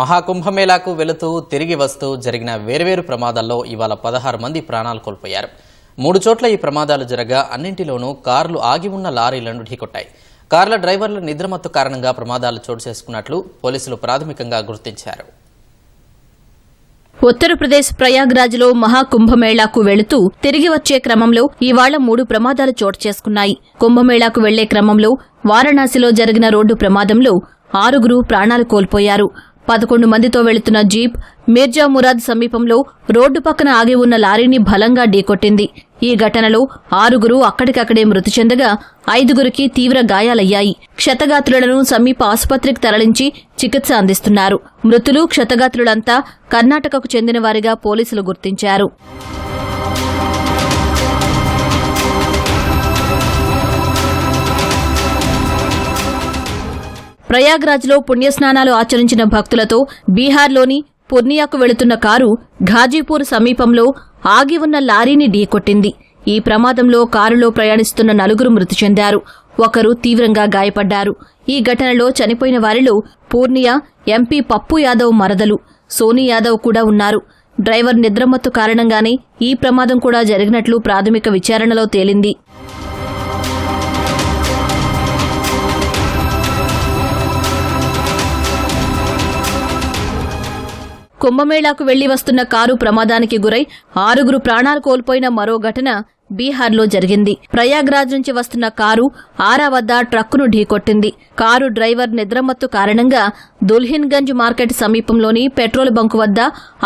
మహాకుంభమేళాకు వెళుతూ తిరిగి వస్తూ జరిగిన వేర్వేరు ప్రమాదాల్లో ఇవాళ పదహారు మంది ప్రాణాలు కోల్పోయారు. మూడు చోట్ల ఈ ప్రమాదాలు జరగా అన్నింటిలోనూ కార్లు ఆగి ఉన్న లారీలను ఢీకొట్టాయి. కార్ల డ్రైవర్ల నిద్రమత్తు కారణంగా ప్రమాదాలు చోటు చేసుకున్నట్లు పోలీసులు ప్రాథమికంగా గుర్తించారు. ఉత్తరప్రదేశ్ ప్రయాగ్రాజ్లో మహాకుంభమేళాకు వెళుతూ తిరిగి వచ్చే క్రమంలో ఇవాళ మూడు ప్రమాదాలు చోటు చేసుకున్నాయి. కుంభమేళాకు వెళ్ళే క్రమంలో వారణాసిలో జరిగిన రోడ్డు ప్రమాదంలో ఆరుగురు ప్రాణాలు కోల్పోయారు. పదకొండు మందితో వెళుతున్న జీప్ మీర్జా మురాద్ సమీపంలో రోడ్డు పక్కన ఆగి ఉన్న లారీని బలంగా ఢీకొట్టింది. ఈ ఘటనలో ఆరుగురు అక్కడికక్కడే మృతి చెందగా ఐదుగురికి తీవ్ర గాయాలయ్యాయి. క్షతగాత్రులను సమీప ఆసుపత్రికి తరలించి చికిత్స అందిస్తున్నారు. మృతులు క్షతగాత్రులంతా కర్ణాటకకు చెందిన వారిగా పోలీసులు గుర్తించారు. ప్రయాగ్రాజ్లో పుణ్యస్నానాలు ఆచరించిన భక్తులతో బీహార్లోని పుర్నియాకు వెళుతున్న కారు ఘాజీపూర్ సమీపంలో ఆగి ఉన్న లారీని ఢీకొట్టింది. ఈ ప్రమాదంలో కారులో ప్రయాణిస్తున్న నలుగురు మృతి చెందారు. ఒకరు తీవ్రంగా గాయపడ్డారు. ఈ ఘటనలో చనిపోయిన వారిలో పూర్ణియా ఎంపీ పప్పు యాదవ్ మరదలు సోనీ యాదవ్ కూడా ఉన్నారు. డ్రైవర్ నిద్రమత్తు కారణంగానే ఈ ప్రమాదం కూడా జరిగినట్లు ప్రాథమిక విచారణలో తేలింది. కుంభమేళాకు వెళ్ళి వస్తున్న కారు ప్రమాదానికి గురై ఆరుగురు ప్రాణాలు కోల్పోయిన మరో ఘటన బీహార్లో జరిగింది. ప్రయాగ్రాజ్ నుంచి వస్తున్న కారు ఆరా వద్ద ట్రక్కును ఢీకొట్టింది. కారు డ్రైవర్ నిద్రమత్తు కారణంగా దుల్హిన్గంజ్ మార్కెట్ సమీపంలోని పెట్రోల్ బంకు వద్ద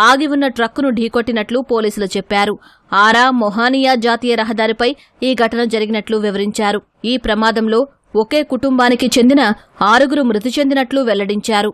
ఆగి ఉన్న ట్రక్కును ఢీకొట్టినట్లు పోలీసులు చెప్పారు. ఆరా మొహానియా జాతీయ రహదారిపై ఈ ఘటన జరిగినట్లు వివరించారు. ఈ ప్రమాదంలో ఒకే కుటుంబానికి చెందిన ఆరుగురు మృతి చెందినట్లు వెల్లడించారు.